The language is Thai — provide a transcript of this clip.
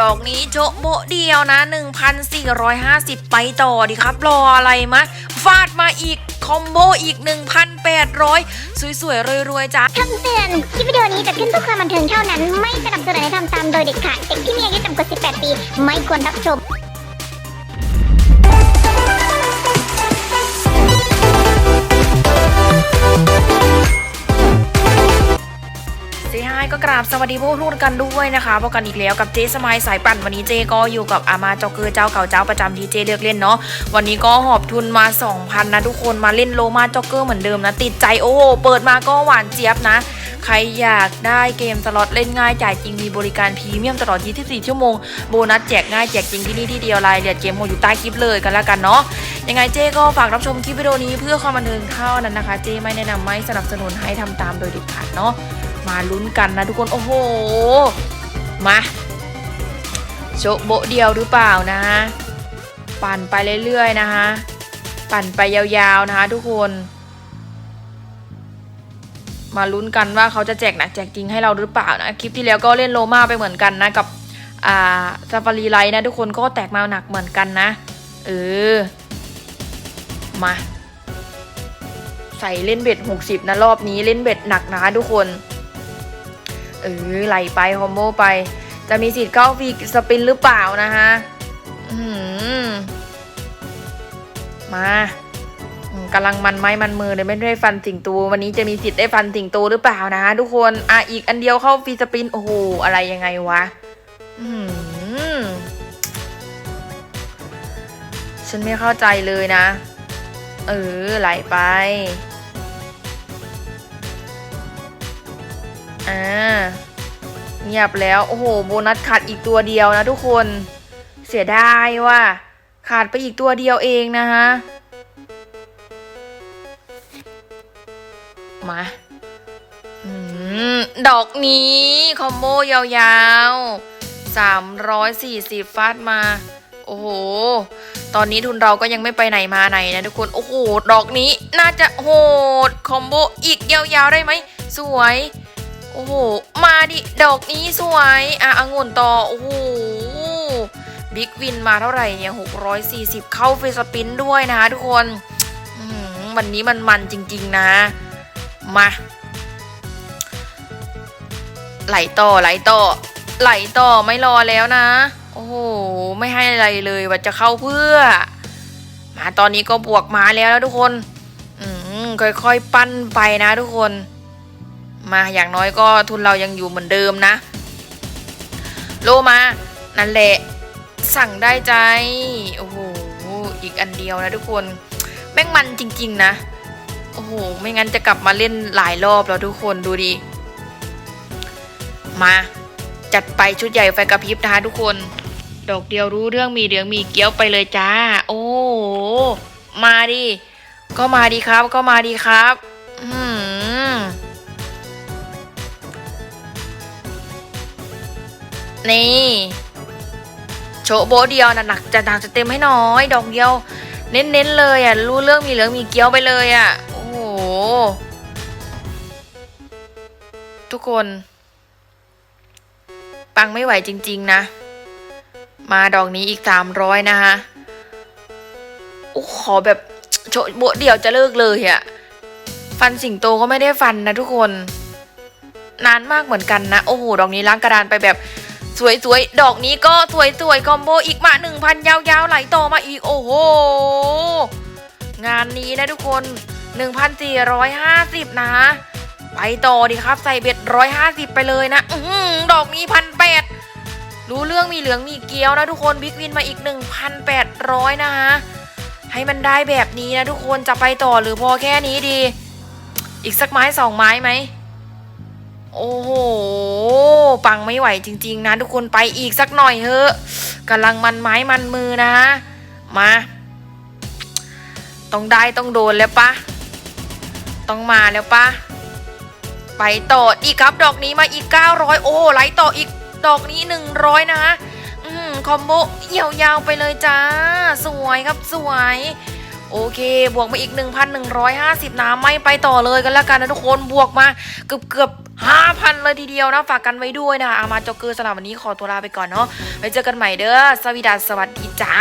ดอกนี้โจะโบเดียวนะ 1,450 ไปต่อดิครับ รออะไรมะ ฟาดมาอีกคอมโบอีก 1,800 สวยๆรวยๆจ้าคำเตือน คลิปวิดีโอนี้จัดขึ้นเพื่อความบันเทิงเท่านั้น ไม่สนับสนุนให้ทำตามโดยเด็ดขาด เด็กที่มีอายุต่ำกว่า 18 ปี ไม่ควรรับชม ก็กราบสวัสดีพวกทุกกันด้วยนะคะพบกันอีกแล้วกับเจสมายสายปั่นวันนี้เจก็อยู่กับอามาเจ้าเกอร์เจ้าเก่าเจ้าประจำที่เจเลือกเล่นเนาะวันนี้ก็หอบทุนมา 2,000 นะทุกคนมาเล่นโลมาจ็อกเกอร์เหมือนเดิมนะ ติดใจโอ้โหเปิดมาก็หวานเจี๊ยบนะใครอยากได้เกมสล็อตเล่นง่ายจ่ายจริงมีบริการพรีเมียมตลอด 24 ชั่วโมง โบนัสแจกง่ายแจกจริงที่นี่ที่เดียวรายละเอียดเกมหมดอยู่ใต้คลิปเลยกันแล้วกันเนาะยังไงเจก็ฝากรับชมคลิปวิดีโอนี้เพื่อความบันเทิงเท่านั้นนะคะ เจไม่แนะนำไม่สนับสนุนให้ทำตามโดยเด็ดขาดเนาะ มาลุ้นกันนะทุกคนโอ้โหมาโชโบเดียวหรือเปล่านะฮะปั่นไปเรื่อยๆนะคะปั่นไปยาวๆนะคะทุกคน มาลุ้นกันว่าเขาจะแจกหนักแจกจริงให้เราหรือเปล่านะคลิปที่แล้วก็เล่นโลมาไปเหมือนกันนะกับอ่าซาฟารีไลท์นะทุกคนก็แตกมาหนักเหมือนกันนะเออมาใส่เล่นเบ็ด60 นะรอบนี้เล่นเบ็ดหนักนะทุกคน เออไหลไปคอมโบไป จะมีสิทธิ์เข้าฟรีสปินหรือเปล่านะฮะมากำลังมันไม้มันมือเลยไม่ได้ฟันสิงตูวันนี้จะมีสิทธิ์ได้ฟันสิงตูหรือเปล่านะฮะทุกคนอะอีกอันเดียวเข้าฟรีสปินโอ้โหอะไรยังไงวะฉันไม่เข้าใจเลยนะ เออไหลไปอ่า งียบแล้ว โอ้โห โบนัสขาดอีกตัวเดียวนะทุกคน เสียดายว่ะขาดไปอีกตัวเดียวเองนะฮะ มาอดอกนี้ คอมโบยาวๆ 340 ฟาดมา โอ้โห ตอนนี้ทุนเราก็ยังไม่ไปไหนมาไหนนะทุกคน โอ้โห ดอกนี้น่าจะโหด คอมโบอีกยาวๆได้ไหม สวย โอ้โห มาดิ ดอกนี้สวย อะองุ่นต่อ โอ้โห บิ๊กวินมาเท่าไหร่เนี่ย640เข้าเฟสปินด้วยนะคะทุกคนอื้อหือวันนี้มันมันจริง ๆ นะ มา ไหลต่อไหลต่อ ไหลต่อไม่รอแล้วนะ โอ้โห ไม่ให้อะไรเลยว่าจะเข้าเพื่อ มาตอนนี้ก็บวกมาแล้วนะทุกคน อืมค่อยๆ ปั้นไปนะทุกคน มาอย่างน้อยก็ทุนเรายังอยู่เหมือนเดิมนะ โลมานั่นแหละ สั่งได้ใจ โอ้โห อีกอันเดียวนะทุกคน แม่งมันจริง ๆ นะ โอ้โห ไม่งั้นจะกลับมาเล่นหลายรอบแล้วทุกคนดูดิ มาจัดไปชุดใหญ่ไฟกระพริบนะคะทุกคน ดอกเดียวรู้เรื่องมีเหลืองมีเกี้ยวไปเลยจ้า โอ้โหมาดิ ก็มาดีครับ ก็มาดีครับ นี่ โชโบเดียวนะหนักจะหนักจะเต็มให้น้อย ดอกเดียว เน้นๆเลยอะ รู้เรื่องมีเหลืองมีเกี้ยวไปเลยอะ โอ้โห ทุกคน ปังไม่ไหวจริง ๆ นะ มาดอกนี้อีกสามร้อยนะคะโอ้ขอแบบโชโบเดียวจะเลิกเลยอะ ฟันสิงโตก็ไม่ได้ฟันนะทุกคนนานมากเหมือนกันนะ โอ้โห ดอกนี้ล้างกระดานไปแบบ สวยๆดอกนี้ก็สวยๆคอมโบอีกมาหนึ่งพันยาวๆไหลต่อมาอีกโอ้โห งานนี้นะทุกคน 1,450 นะ ไปต่อดิครับใส่เบ็ด150 ไปเลยนะอืดอกนี้พันแปดรู้เรื่องมีเหลืองมีเกี้ยวนะทุกคนบิ๊กวินมาอีก 1,800 นะฮะให้มันได้แบบนี้นะทุกคนจะไปต่อหรือพอแค่นี้ดี อีกสักไม้สองไม้ไหม โอ้โห ปังไม่ไหวจริง ๆ นะ ทุกคนไปอีกสักหน่อยเถอะกำลังมันไม้มันมือนะ มา ต้องได้ต้องโดนแล้วปะต้องมาแล้วปะไปต่ออีกครับดอกนี้มาอีก 900 โอ้ไหลต่ออีกดอกนี้ 100 นะอืมคอมโบยาวๆไปเลยจ้า สวยครับสวย โอเค บวกมาอีก 1,150 นะไม่ไปต่อเลยกันแล้วกันนะทุกคนบวกมาเกือบเกือบ5,000เลยทีเดียวนะ ฝากกันไว้ด้วยนะคะอามาจ็อกเกอร์สำหรับวันนี้ขอตัวลาไปก่อนเนาะไว้เจอกันใหม่เด้อสวีดัสสวัสดีจ้า